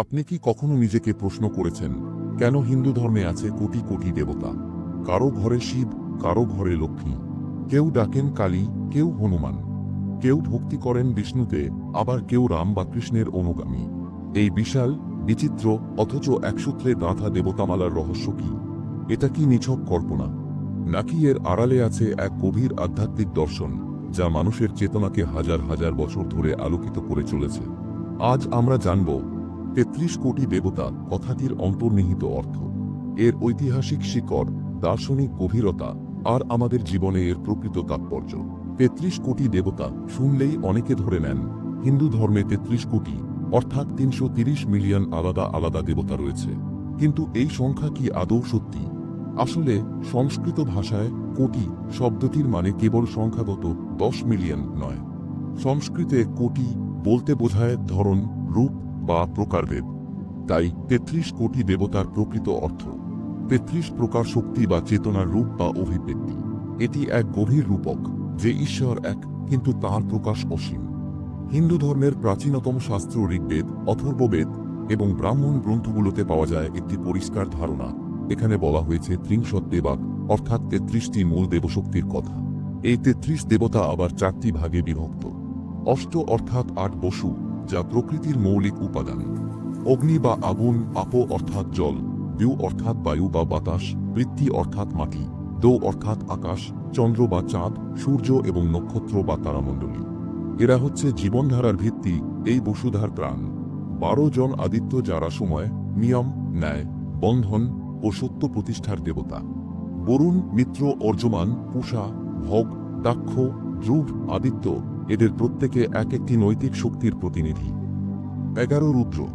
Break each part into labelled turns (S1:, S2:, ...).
S1: আপনি কি কখনো নিজেকে প্রশ্ন করেছেন, কেন হিন্দু ধর্মে আছে কোটি কোটি দেবতা? কারও ঘরে শিব, কারও ঘরে লক্ষ্মী। কেউ ডাকেন কালী, কেউ হনুমান। কেউ ভক্তি করেন বিষ্ণুতে, আবার কেউ রাম বা কৃষ্ণের অনুগামী। এই বিশাল, বিচিত্র, অথচ একসূত্রে গাঁথা দেবতামালার রহস্য কি? এটা কি নিছক কল্পনা? নাকি এর আড়ালে আছে এক গভীর আধ্যাত্মিক দর্শন, যা মানুষের চেতনাকে হাজার হাজার বছর ধরে আলোকিত করে চলেছে? আজ আমরা জানব তেত্রিশ কোটি দেবতা কথাটির অন্তর্নিহিত অর্থ। এর ঐতিহাসিক শিকড়, দার্শনিক গভীরতা আর আমাদের জীবনে এর প্রকৃত তাৎপর্য। তেত্রিশ কোটি দেবতা শুনলেই অনেকে ধরে নেন, হিন্দু ধর্মে তেত্রিশ কোটি, অর্থাৎ তিনশো ত্রিশ মিলিয়ন আলাদা আলাদা দেবতা রয়েছে। কিন্তু এই সংখ্যা কি আদৌ সত্যি? আসলে সংস্কৃত ভাষায় কোটি শব্দটির মানে কেবল সংখ্যাগত দশ মিলিয়ন নয়। সংস্কৃতে কোটি বলতে বোঝায় ধরন, রূপ বা প্রকারভেদ। তাই তেত্রিশ কোটি দেবতার প্রকৃত অর্থ। তেত্রিশ প্রকার শক্তি বা চেতনার রূপ বা অভিব্যক্তি। এটি এক গভীর রূপক, যে ঈশ্বর এক, কিন্তু তার প্রকাশ অসীম। হিন্দু ধর্মের প্রাচীনতম শাস্ত্র ঋগ্বেদ, অথর্ববেদ এবং ব্রাহ্মণ গ্রন্থগুলোতে পাওয়া যায় একটি পরিষ্কার ধারণা। এখানে বলা হয়েছে ত্রিংশত দেবাক, অর্থাৎ তেত্রিশটি মূল দেবশক্তির কথা। এই তেত্রিশ দেবতা আবার চারটি ভাগে বিভক্ত। অষ্ট অর্থাৎ আট বসু যা প্রকৃতির মৌলিক উপাদান। অগ্নি বা আগুন, আপো অর্থাৎ জল দিউ অর্থাৎ বায়ু বা বাতাস, বৃত্তি অর্থাৎ মাটি, দৌ অর্থাৎ আকাশ, চন্দ্র বা চাঁদ, সূর্য এবং নক্ষত্র বা তারামণ্ডলী। এরা হচ্ছে জীবনধারার ভিত্তি, এই বসুধার প্রাণ। বারো জন আদিত্য যারা সময়, নিয়ম, ন্যায়, বন্ধন ও সত্য প্রতিষ্ঠার দেবতা। বরুণ, মিত্র, অর্জমান, পূষা, ভগ, দাক্ষ, ধ্রুব, আদিত্য এদের প্রত্যেকে এক একটি নৈতিক শক্তির প্রতিনিধি। এগারো রুদ্র,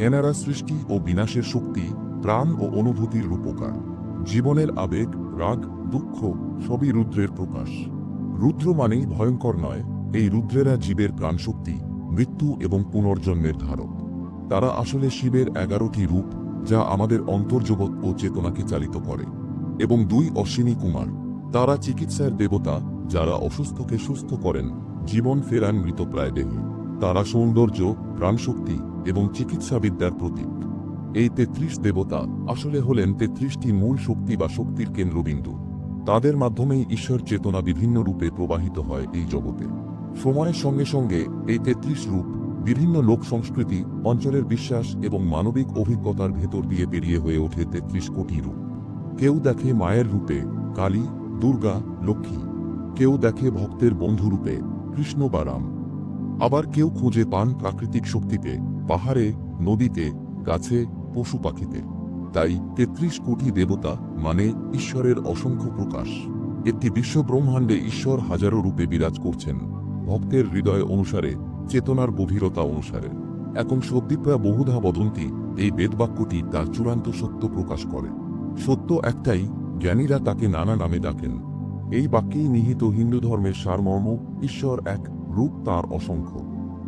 S1: এনারা সৃষ্টি ও বিনাশের শক্তি, প্রাণ ও অনুভূতির রূপকার। জীবনের আবেগ, রাগ, দুঃখ, সবই রুদ্রের প্রকাশ। রুদ্র মানেই ভয়ঙ্কর নয়, এই রুদ্রেরা জীবের প্রাণশক্তি, মৃত্যু এবং পুনর্জন্মের ধারক। তারা আসলে শিবের এগারোটি রূপ, যা আমাদের অন্তর্জগৎ ও চেতনাকে চালিত করে। এবং দুই অশ্বিনী কুমার, তারা চিকিৎসার দেবতা, যারা অসুস্থকে সুস্থ করেন জীবন ফেরান মৃতপ্রায় দেহে। তারা সৌন্দর্য, প্রাণশক্তি এবং চিকিৎসাবিদ্যার প্রতীক। এই তেত্রিশ দেবতা আসলে হলেন তেত্রিশটি মূল শক্তি বা শক্তির কেন্দ্রবিন্দু। তাদের মাধ্যমেই ঈশ্বর চেতনা বিভিন্ন রূপে প্রবাহিত হয় এই জগতে। সময়ের সঙ্গে সঙ্গে এই তেত্রিশ রূপ বিভিন্ন লোক সংস্কৃতি, অঞ্চলের বিশ্বাস এবং মানবিক অভিজ্ঞতার ভেতর দিয়ে পেরিয়ে হয়ে ওঠে তেত্রিশ কোটি রূপ। কেউ দেখে মায়ের রূপে কালী, দুর্গা, লক্ষ্মী। কেউ দেখে ভক্তের বন্ধু রূপে কৃষ্ণ বা রাম আবার কেউ খুঁজে পান প্রাকৃতিক শক্তিতে, পাহাড়ে, নদীতে, গাছে, পশু পাখিতে। তাই তেত্রিশ কোটি দেবতা মানে ঈশ্বরের অসংখ্য প্রকাশ। একটি বিশ্ব ব্রহ্মাণ্ডে ঈশ্বর হাজারো রূপে বিরাজ করছেন। ভক্তের হৃদয় অনুসারে, চেতনার গভীরতা অনুসারে। এখন সদ্দীপরা বহুধা বদন্তি এই বেদবাক্যটি তার চূড়ান্ত সত্য প্রকাশ করে। সত্য একটাই, জ্ঞানীরা তাকে নানা নামে ডাকেন। এই বাক্যেই নিহিত হিন্দু ধর্মের সারমর্ম, ঈশ্বর এক রূপ তার অসংখ্য।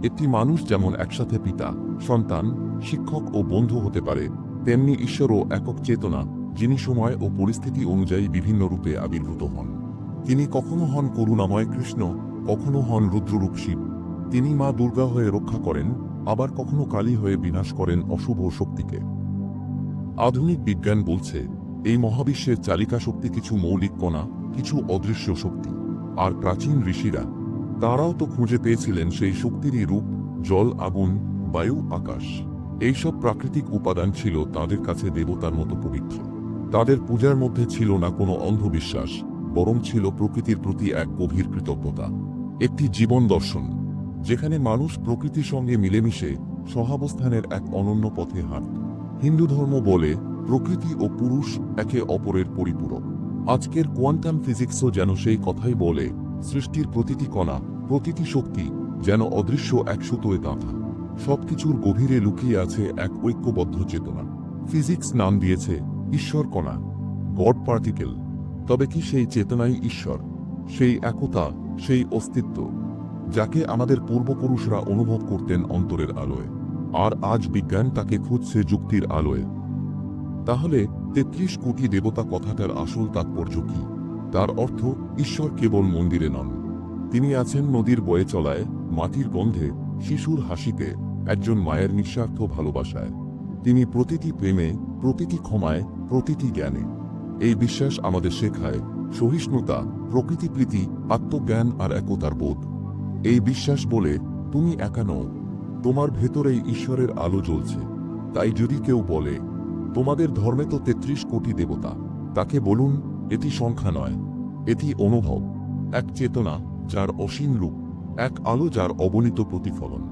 S1: একটি মানুষ যেমন একসাথে পিতা, সন্তান, শিক্ষক ও বন্ধু হতে পারে, তেমনি ঈশ্বরও একক চেতনা, যিনি সময় ও পরিস্থিতি অনুযায়ী বিভিন্ন রূপে আবির্ভূত হন। তিনি কখনো হন করুণাময় কৃষ্ণ, কখনো হন রুদ্ররূপ শিব। তিনি মা দুর্গা হয়ে রক্ষা করেন, আবার কখনো কালী হয়ে বিনাশ করেন অশুভ শক্তিকে। আধুনিক বিজ্ঞান বলছে, এই মহাবিশ্বের চালিকা শক্তি কিছু মৌলিক কণা কিছু অদৃশ্য শক্তি। আর প্রাচীন ঋষিরা, তারাও তো খুঁজে পেয়েছিলেন সেই শক্তিরই রূপ, জল, আগুন, বায়ু, আকাশ। এইসব প্রাকৃতিক উপাদান ছিল তাদের কাছে দেবতার মতো পবিত্র। তাদের পূজার মধ্যে ছিল না কোনো অন্ধবিশ্বাস, বরং ছিল প্রকৃতির প্রতি এক গভীর কৃতজ্ঞতা। একটি জীবন দর্শন, যেখানে মানুষ প্রকৃতির সঙ্গে মিলেমিশে সহাবস্থানের এক অনন্য পথে হাঁটত হিন্দু ধর্ম বলে, প্রকৃতি ও পুরুষ একে অপরের পরিপূরক। আজকের কোয়ান্টাম ফিজিক্সও যেন সেই কথাই বলে, সৃষ্টির প্রতিটি কণা, প্রতিটি শক্তি যেন অদৃশ্য এক সুতোয় গাঁথা। সবকিছুর গভীরে লুকিয়ে আছে এক ঐক্যবদ্ধ চেতনা। ফিজিক্স নাম দিয়েছে ঈশ্বর কণা, গড পার্টিকেল। তবে কি সেই চেতনাই ঈশ্বর? সেই একতা, সেই অস্তিত্ব, যাকে আমাদের পূর্বপুরুষরা অনুভব করতেন অন্তরের আলোয়। আর আজ বিজ্ঞান তাকে খুঁজছে যুক্তির আলোয়। তাহলে তেত্রিশ কোটি দেবতা কথাটার আসল তাৎপর্য কি? তার অর্থ ঈশ্বর কেবল মন্দিরে নন। তিনি আছেন নদীর বয়ে চলায়, মাটির গন্ধে, শিশুর হাসিতে, একজন মায়ের নিঃস্বার্থ ভালোবাসায়। তিনি প্রতিটি প্রেমে, প্রতিটি ক্ষমায়, প্রতিটি জ্ঞানে। এই বিশ্বাস আমাদের শেখায় সহিষ্ণুতা প্রকৃতিপ্রীতি আত্মজ্ঞান আর একতার বোধ। এই বিশ্বাস বলে, তুমি একা নও। তোমার ভেতরেই ঈশ্বরের আলো জ্বলছে। তাই যদি কেউ বলে তোমাদের ধর্মে তো তেত্রিশ কোটি দেবতা। তাকে বলুন, এটি সংখ্যা নয়, এটি অনুভব, এক চেতনা যার অসীম রূপ, এক আলো যার অবনীত প্রতিফলন,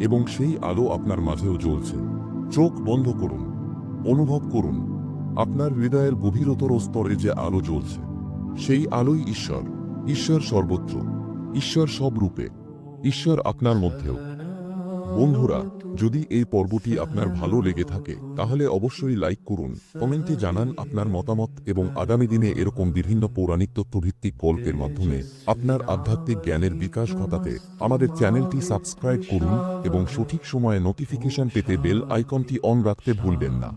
S1: এবং সেই আলো আপনার মাঝেও জ্বলছে। চোখ বন্ধ করুন, অনুভব করুন, আপনার হৃদয়ের গভীরতর স্তরে যে আলো জ্বলছে, সেই আলোই ঈশ্বর ঈশ্বর সর্বত্র, ঈশ্বর সব রূপে, ঈশ্বর আপনার মধ্যেও। বন্ধুরা, যদি এই পর্বটি আপনার ভালো লেগে থাকে, তাহলে অবশ্যই লাইক করুন, কমেন্টে জানান আপনার মতামত এবং আগামী দিনে এরকম বিভিন্ন পৌরাণিক তথ্যভিত্তিক গল্পের মাধ্যমে আপনার আধ্যাত্মিক জ্ঞানের বিকাশ ঘটাতে আমাদের চ্যানেলটি সাবস্ক্রাইব করুন এবং সঠিক সময়ে নোটিফিকেশন পেতে বেল আইকনটি অন রাখতে ভুলবেন না।